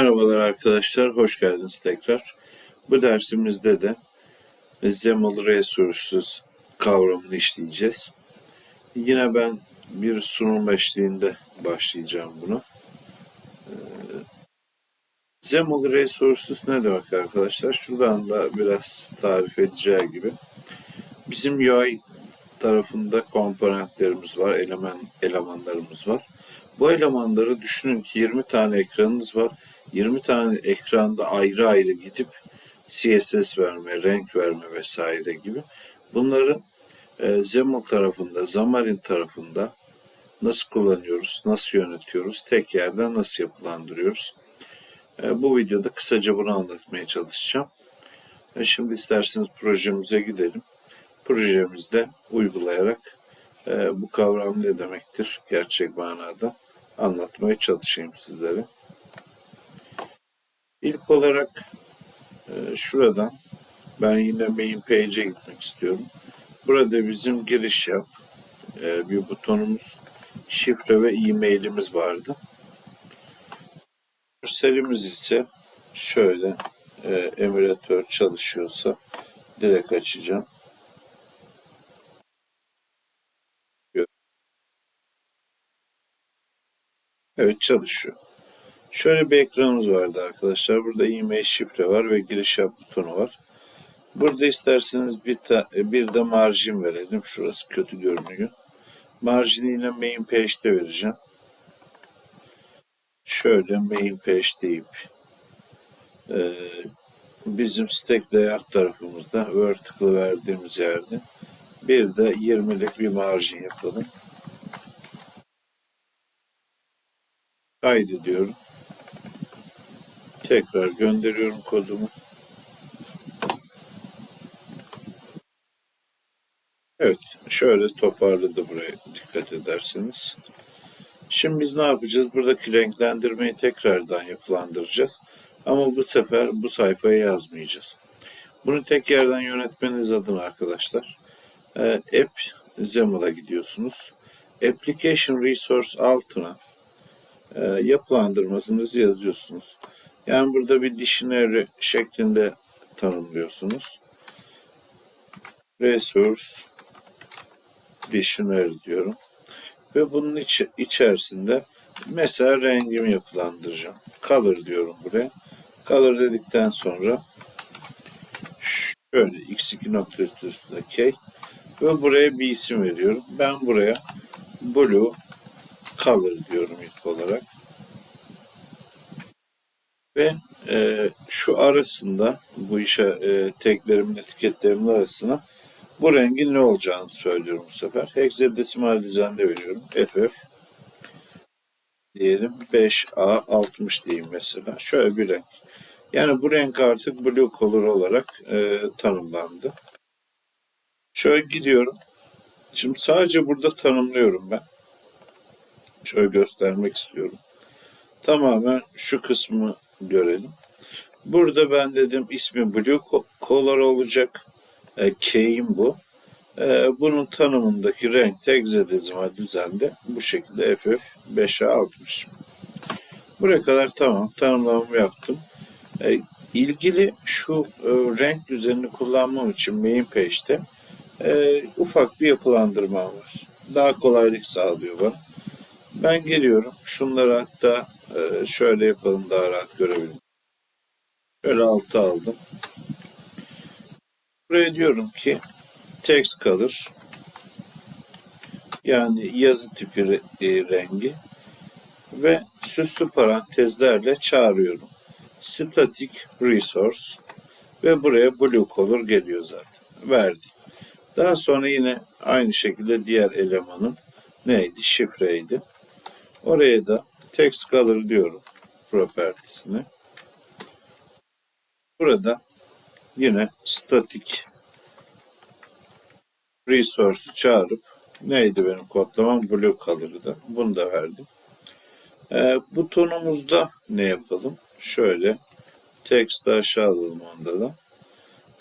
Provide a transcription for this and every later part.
Merhabalar arkadaşlar, hoş geldiniz tekrar. Bu dersimizde de Zemel Resources kavramını işleyeceğiz. Yine ben bir sunum eşliğinde başlayacağım buna. Ee, Zemel Resources ne demek arkadaşlar? Şuradan da biraz tarif edeceği gibi. Bizim UI tarafında komponentlerimiz var, eleman elemanlarımız var. Bu elemanları düşünün ki 20 tane ekranınız var 20 tane ekranda ayrı ayrı gidip CSS verme, renk verme vesaire gibi bunları e, Zemel tarafında, Xamarin tarafında nasıl kullanıyoruz, nasıl yönetiyoruz, tek yerden nasıl yapılandırıyoruz. E, bu videoda kısaca bunu anlatmaya çalışacağım. E, şimdi isterseniz projemize gidelim. Projemizde uygulayarak e, bu kavram ne demektir gerçek manada anlatmaya çalışayım sizlere. İlk olarak e, şuradan ben yine main page'e gitmek istiyorum. Burada bizim giriş yap e, bir butonumuz, şifre ve e-mailimiz vardı. Görselimiz ise şöyle e, emülatör çalışıyorsa direkt açacağım. Evet çalışıyor. Şöyle bir ekranımız vardı arkadaşlar. Burada e-mail şifre var ve giriş yap butonu var. Burada isterseniz bir, ta, bir de marjin verelim. Şurası kötü görünüyor. Marjini yine main page'de vereceğim. Şöyle main page deyip e, bizim stack layout tarafımızda vertical verdiğimiz yerde bir de 20'lik bir marjin yapalım. Kaydediyorum. Tekrar gönderiyorum kodumu. Evet, şöyle toparladı buraya dikkat ederseniz. Şimdi biz ne yapacağız? Buradaki renklendirmeyi tekrardan yapılandıracağız. Ama bu sefer bu sayfaya yazmayacağız. Bunu tek yerden yönetmeniz adına arkadaşlar. E, App Zemel'a gidiyorsunuz. Application Resource altına e, yapılandırmasınızı yazıyorsunuz. Yani burada bir dictionary şeklinde tanımlıyorsunuz. Resource dictionary diyorum. Ve bunun iç, içerisinde mesela rengimi yapılandıracağım. Color diyorum buraya. Color dedikten sonra şöyle x2 nokta üstü üstüne k ve buraya bir isim veriyorum. Ben buraya blue color diyorum ilk olarak. Ve e, şu arasında bu işe e, teklerimin etiketlerimin arasına bu rengin ne olacağını söylüyorum bu sefer. Hexadesimal düzende veriyorum. FF diyelim 5A 60 diyeyim mesela. Şöyle bir renk. Yani bu renk artık blue color olarak e, tanımlandı. Şöyle gidiyorum. Şimdi sadece burada tanımlıyorum ben. Şöyle göstermek istiyorum. Tamamen şu kısmı görelim. Burada ben dedim ismi Blue Color olacak. E, K'im bu. E, bunun tanımındaki renk tek hexadezimal düzende bu şekilde FF 5'e almış. Buraya kadar tamam. Tanımlamamı yaptım. E, ilgili şu e, renk düzenini kullanmam için main page'te e, ufak bir yapılandırma var. Daha kolaylık sağlıyor bana. Ben geliyorum. Şunları hatta şöyle yapalım daha rahat görebilirim. Şöyle altı aldım. Buraya diyorum ki text kalır. Yani yazı tipi e, rengi ve süslü parantezlerle çağırıyorum. Static resource ve buraya blue color geliyor zaten. Verdi. Daha sonra yine aynı şekilde diğer elemanın neydi? Şifreydi. Oraya da text color diyorum propertiesine. Burada yine static resource'u çağırıp neydi benim kodlamam? Blue color'dı. Bunu da verdim. E, butonumuzda ne yapalım? Şöyle text'ı aşağı alalım onda da.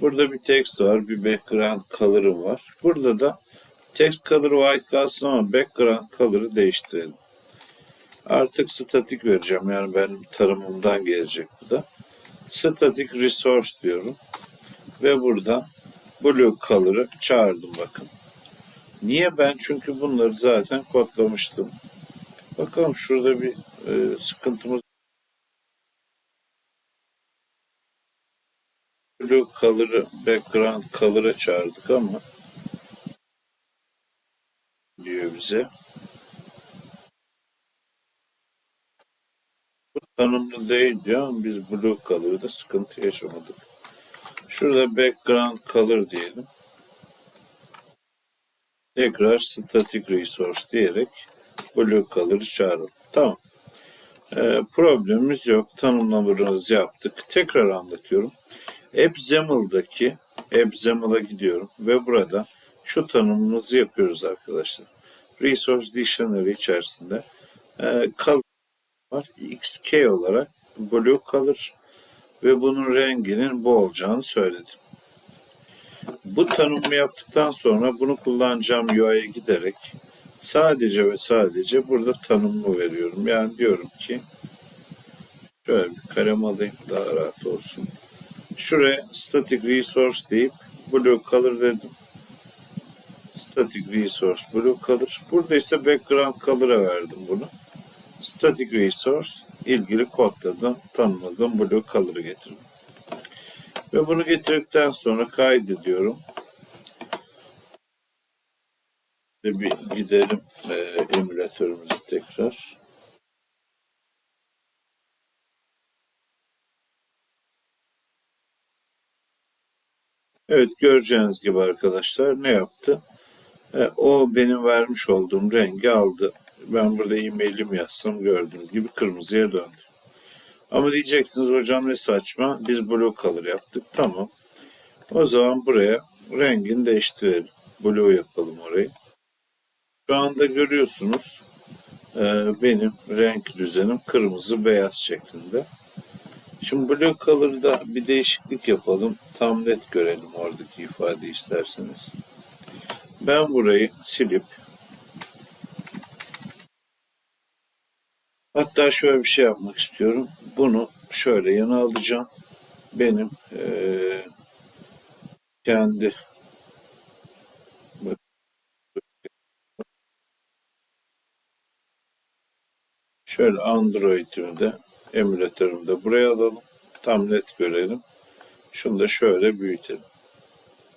Burada bir text var, bir background color'ım var. Burada da text color white kalsın ama background color'ı değiştirelim. Artık statik vereceğim. Yani benim tarımımdan gelecek bu da. Static resource diyorum. Ve burada blue color'ı çağırdım bakın. Niye ben? Çünkü bunları zaten kodlamıştım. Bakalım şurada bir e, sıkıntımız blue color'ı background color'a çağırdık ama diyor bize. Tanımlı değil ama biz blue color'da sıkıntı yaşamadık. Şurada background color diyelim. Tekrar static resource diyerek blue color'ı çağıralım. Tamam. Ee, problemimiz yok. Tanımlamalarımızı yaptık. Tekrar anlatıyorum. AppXAML'daki AppXAML'a gidiyorum ve burada şu tanımımızı yapıyoruz arkadaşlar. Resource Dictionary içerisinde e, color var. XK olarak blue color ve bunun renginin bu olacağını söyledim. Bu tanımı yaptıktan sonra bunu kullanacağım UI'ye giderek sadece ve sadece burada tanımımı veriyorum. Yani diyorum ki şöyle bir kalem alayım daha rahat olsun. Şuraya static resource deyip blue color dedim. Static resource blue color. Burada ise background color'a verdim bunu. Static resource ilgili kodladım, tanımladım, blue color'ı getirdim. Ve bunu getirdikten sonra kaydediyorum. Ve bir gidelim e, emülatörümüze tekrar. Evet göreceğiniz gibi arkadaşlar ne yaptı? E, o benim vermiş olduğum rengi aldı. Ben burada e-mailimi yazsam gördüğünüz gibi kırmızıya döndü. Ama diyeceksiniz hocam ne saçma. Biz blue color yaptık. Tamam. O zaman buraya rengini değiştirelim. Blue yapalım orayı. Şu anda görüyorsunuz e, benim renk düzenim kırmızı beyaz şeklinde. Şimdi blue color'da bir değişiklik yapalım. Tam net görelim oradaki ifade isterseniz. Ben burayı silip hatta şöyle bir şey yapmak istiyorum. Bunu şöyle yana alacağım. Benim eee, kendi şöyle Android'imi de emülatörümü de buraya alalım. Tam net görelim. Şunu da şöyle büyütelim.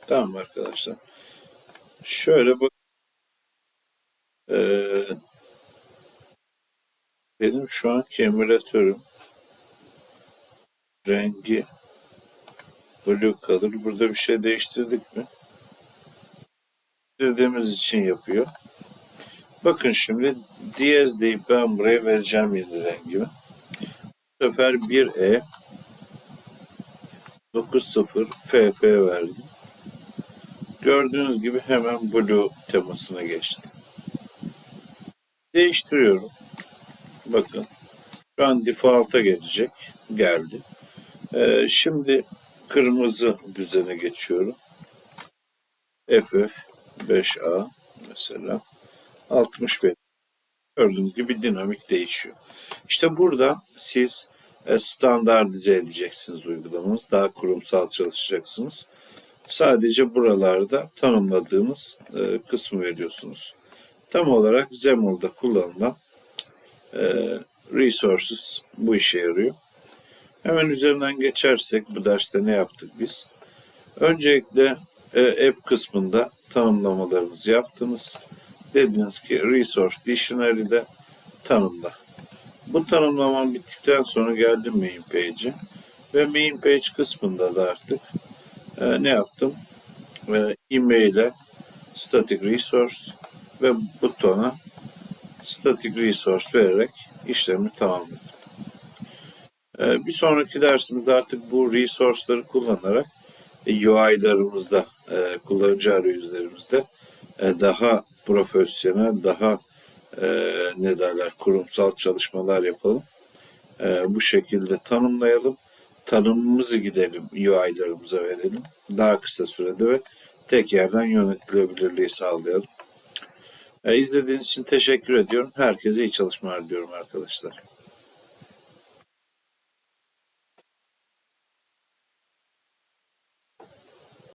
Tamam arkadaşlar. Şöyle bak. Ee, benim şu anki emülatörüm rengi blue color. Burada bir şey değiştirdik mi? Değiştirdiğimiz için yapıyor. Bakın şimdi diyez deyip ben buraya vereceğim yeni rengimi. Bu sefer 1E 90 FF verdim. Gördüğünüz gibi hemen blue temasına geçti. Değiştiriyorum. Bakın. Şu an default'a gelecek. Geldi. Ee, şimdi kırmızı düzene geçiyorum. FF 5A mesela 65. Gördüğünüz gibi dinamik değişiyor. İşte burada siz e, standartize edeceksiniz uygulamanız. Daha kurumsal çalışacaksınız. Sadece buralarda tanımladığınız e, kısmı veriyorsunuz. Tam olarak XAML'da kullanılan resources bu işe yarıyor. Hemen üzerinden geçersek bu derste ne yaptık biz? Öncelikle e, app kısmında tanımlamalarınızı yaptınız. Dediniz ki resource dictionary'de tanımla. Bu tanımlamam bittikten sonra geldim main page'e ve main page kısmında da artık e, ne yaptım? E, e-mail'e static resource ve butona static resource vererek işlemi tamamladım. E, bir sonraki dersimizde artık bu resource'ları kullanarak e, UI'larımızda, e, kullanıcı arayüzlerimizde e, daha profesyonel, daha ne derler kurumsal çalışmalar yapalım. Bu şekilde tanımlayalım. Tanımımızı gidelim UI'larımıza verelim. Daha kısa sürede ve tek yerden yönetilebilirliği sağlayalım. E, izlediğiniz için teşekkür ediyorum. Herkese iyi çalışmalar diliyorum arkadaşlar.